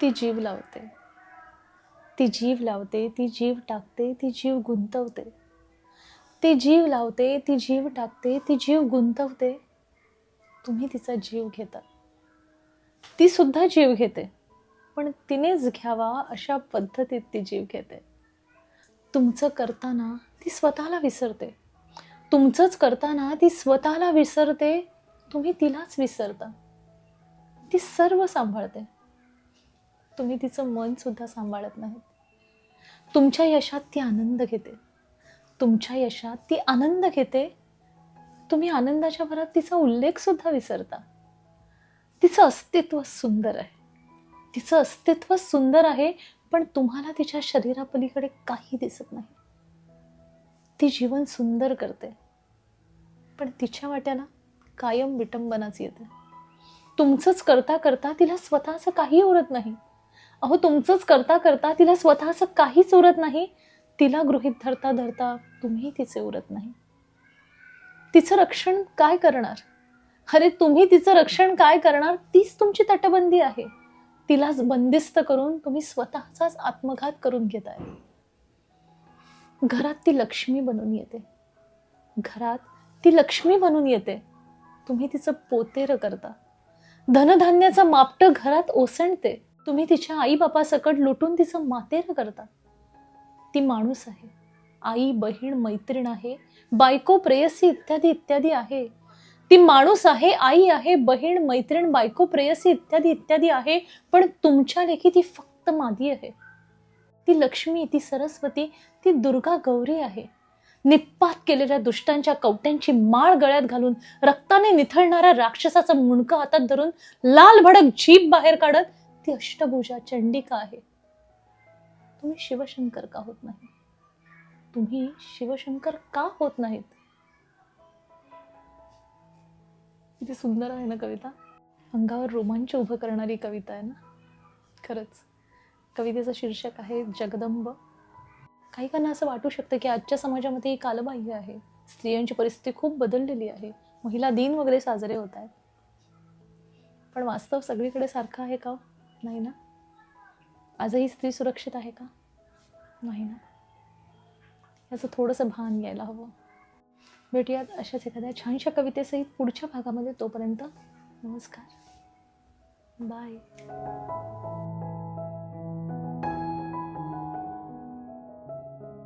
ती जीव लावते. ती जीव लावते ती जीव टाकते ती जीव गुंतवते. ती जीव लावते ती जीव टाकते ती जीव गुंतवते. तुम्ही तिचा जीव घेता. ती सुद्धा जीव घेते पण तिनेच घ्यावा अशा पद्धतीत ती जीव घेते. तुमचं करताना ती स्वतःला विसरते. तुमचंच करताना ती स्वतःला विसरते तुम्ही तिलाच विसरता. ती सर्व सांभाळते. तुम्ही तिचं मनसुद्धा सांभाळत नाहीत. तुमच्या यशात ती आनंद घेते. तुमच्या यशात ती आनंद घेते. तुम्ही आनंदाच्या भरात तिचा उल्लेखसुद्धा विसरता. तिचं अस्तित्व सुंदर आहे. तिचं अस्तित्व सुंदर आहे पण तुम्हाला तिच्या शरीरापलीकडे काही दिसत नाही. ती जीवन सुंदर करते. पण तिच्या वाट्याला कायम विटंबनाच येते. तुमचंच करता करता तिला स्वतःचं काही उरत नाही. अहो तुमचंच करता करता तिला स्वतःचं काहीच उरत नाही. तिला गृहित धरता धरता तुम्ही तिचे उरत नाही. तिचं रक्षण काय करणार? अरे तुम्ही तिचं रक्षण काय करणार? तीच तुमची तटबंदी आहे. तिलाच बंदिस्त करून तुम्ही स्वतःचाच आत्मघात करून घेताय. घरात ती लक्ष्मी बनून येते. घरात ती लक्ष्मी बनून येते. तुम्ही तिचं पोतेर करता. धनधान्याचं मापटं घरात ओसंडते. तुम्ही तिच्या आई बापासकट लुटून तिचं मातेर करता. ती माणूस आहे. आई बहीण मैत्रीण आहे. बायको प्रेयसी इत्यादी इत्यादी आहे. ती माणूस आहे आई आहे बहीण मैत्रीण बायको प्रेयसी इत्यादी इत्यादी आहे. पण तुमच्या लेखी ती फक्त मादी आहे. ती लक्ष्मी ती सरस्वती ती दुर्गा गौरी आहे. निप्पात केलेल्या दुष्टांच्या कवट्यांची माळ गळ्यात घालून रक्ताने निथळणाऱ्या राक्षसाचं मुंडकं हातात धरून लाल भडक जीभ बाहेर काढत ती अष्टभुजा चंडिका आहे. तुम्ही शिवशंकर का होत नाही? तुम्ही शिवशंकर का होत नाहीत? किती सुंदर आहे ना कविता. अंगावर रोमांच उभं करणारी कविता आहे ना. खरंच. कवितेचं शीर्षक आहे जगदंब. काही असं वाटू शकतं की आजच्या समाजामध्ये ही कालबाह्य आहे. स्त्रियांची परिस्थिती खूप बदललेली आहे. महिला दिन वगैरे साजरे होत आहेत. पण वास्तव सगळीकडे सारखं आहे का हो? नाही ना? आजही स्त्री सुरक्षित आहे का? नाही ना? याचं थोडंसं भान घ्यायला हवं. भेटूयात अशाच एखाद्या छानशा कवितेसहित पुढच्या भागामध्ये. तोपर्यंत नमस्कार. बाय